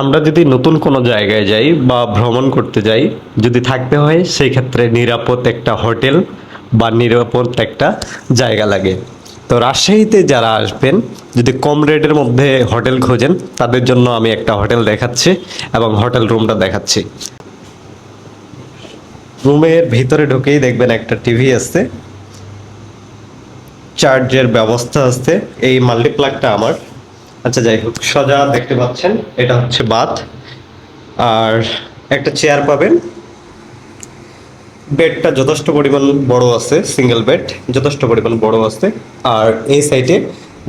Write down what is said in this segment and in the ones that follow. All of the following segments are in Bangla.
আমরা যদি নতুন কোনো জায়গায় যাই বা ভ্রমণ করতে যাই, যদি থাকতে হয়, সেই ক্ষেত্রে নিরাপদ একটা হোটেল বা নিরাপদ একটা জায়গা লাগে। তো রাজশাহীতে যারা আসবেন, যদি কম রেটের মধ্যে হোটেল খোঁজেন, তাদের জন্য আমি একটা হোটেল দেখাচ্ছি এবং হোটেল রুমটা দেখাচ্ছি। রুমের ভিতরে ঢুকেই দেখবেন একটা টিভি আছে। চার্জের ব্যবস্থা আছে। এই মাল্টিপ্লাগটা আমার। আচ্ছা যাই হোক, সোজা দেখতে পাচ্ছেন, এটা হচ্ছে বাথ আর একটা চেয়ার পাবেন। বেডটা যথেষ্ট পরিমাণ বড় আছে সিঙ্গেল বেড যথেষ্ট পরিমাণ বড় আছে, আর এই সাইডে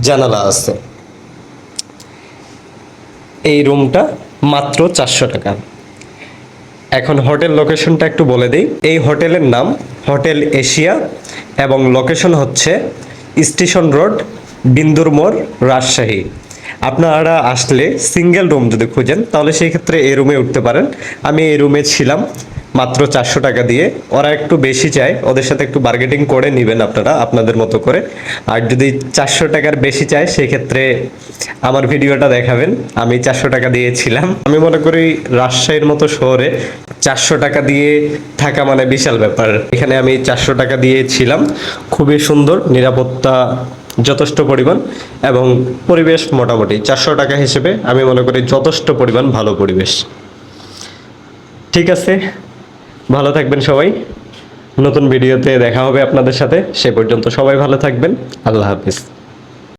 জানালা আছে। এই রুমটা মাত্র চারশো টাকা। এখন হোটেল লোকেশনটা একটু বলে দিই। এই হোটেলের নাম হোটেল এশিয়া, এবং লোকেশন হচ্ছে স্টেশন রোড, বিন্দুর মোড়, রাজশাহী। আপনারা আসলে সিঙ্গেল রুম যদি খুঁজেন, তাহলে সেই ক্ষেত্রে এই রুমে উঠতে পারেন। আমি এই রুমে ছিলাম মাত্র চারশো টাকা দিয়ে। ওরা একটু বেশি চায়, ওদের সাথে একটু বার্গেটিং করে নেবেন আপনারা, আপনাদের মতো করে। আর যদি চারশো টাকার বেশি চায়, সেই ক্ষেত্রে আমার ভিডিওটা দেখাবেন। আমি চারশো টাকা দিয়েছিলাম আমি মনে করি রাজশাহীর মতো শহরে চারশো টাকা দিয়ে থাকা মানে বিশাল ব্যাপার। এখানে আমি চারশো টাকা দিয়েছিলাম খুবই সুন্দর, নিরাপত্তা যথেষ্ট পরিমাণ এবং পরিবেশ মোটামুটি চারশো টাকা হিসেবে আমি মনে করি যথেষ্ট পরিমাণ ভালো পরিবেশ। ঠিক আছে, ভালো থাকবেন সবাই। নতুন ভিডিওতে দেখা হবে আপনাদের সাথে। সে পর্যন্ত সবাই ভালো থাকবেন। আল্লাহ হাফিজ।